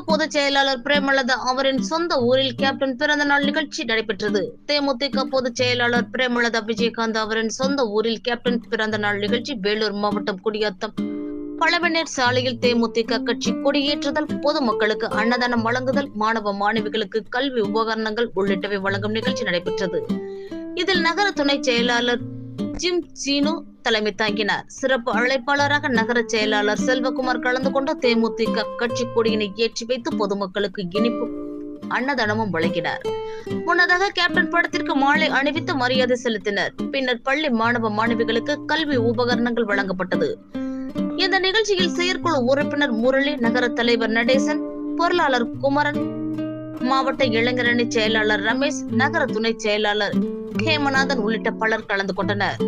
பொதுச் செயலாளர் பிரேமலதா அவரின் சொந்த ஊரில் கேப்டன் பிறந்த நாள் நிகழ்ச்சி நடைபெற்றது. தேமுதிக பொதுச் செயலாளர் பிரேமலதா விஜயகாந்த் அவரின் சொந்த ஊரில் கேப்டன் பிறந்த நாள் நிகழ்ச்சி வேலூர் மாவட்டம் குடியாத்தம். பழவநீர் சாலையில் தேமுதிக கட்சி கொடியேற்றுதல் பொதுமக்களுக்கு அன்னதானம் வழங்குதல் மாணவ மாணவிகளுக்கு கல்வி உபகரணங்கள் உள்ளிட்டவை வழங்கும் நிகழ்ச்சி நடைபெற்றது. இதில் நகர துணை செயலாளர் ஜிம் சீனு தலைமை தாங்கினார். சிறப்பு அழைப்பாளராக நகர செயலாளர் செல்வகுமார் கலந்து கொண்ட தேமுதிக கட்சி கொடியினை ஏற்றி வைத்து பொதுமக்களுக்கு இனிப்பு அன்னதானமும் வழங்கினார். முன்னதாக கேப்டன் படத்திற்கு மாலை அணிவித்து மரியாதை செலுத்தினர். பின்னர் பள்ளி மாணவ மாணவிகளுக்கு கல்வி உபகரணங்கள் வழங்கப்பட்டது. இந்த நிகழ்ச்சியில் செயற்குழு உறுப்பினர் முரளி நகர தலைவர் நடேசன் பொருளாளர் குமரன் மாவட்ட இளைஞரணி செயலாளர் ரமேஷ் நகர துணை செயலாளர் ஹேமநாதன் உள்ளிட்ட பலர் கலந்து கொண்டனர்.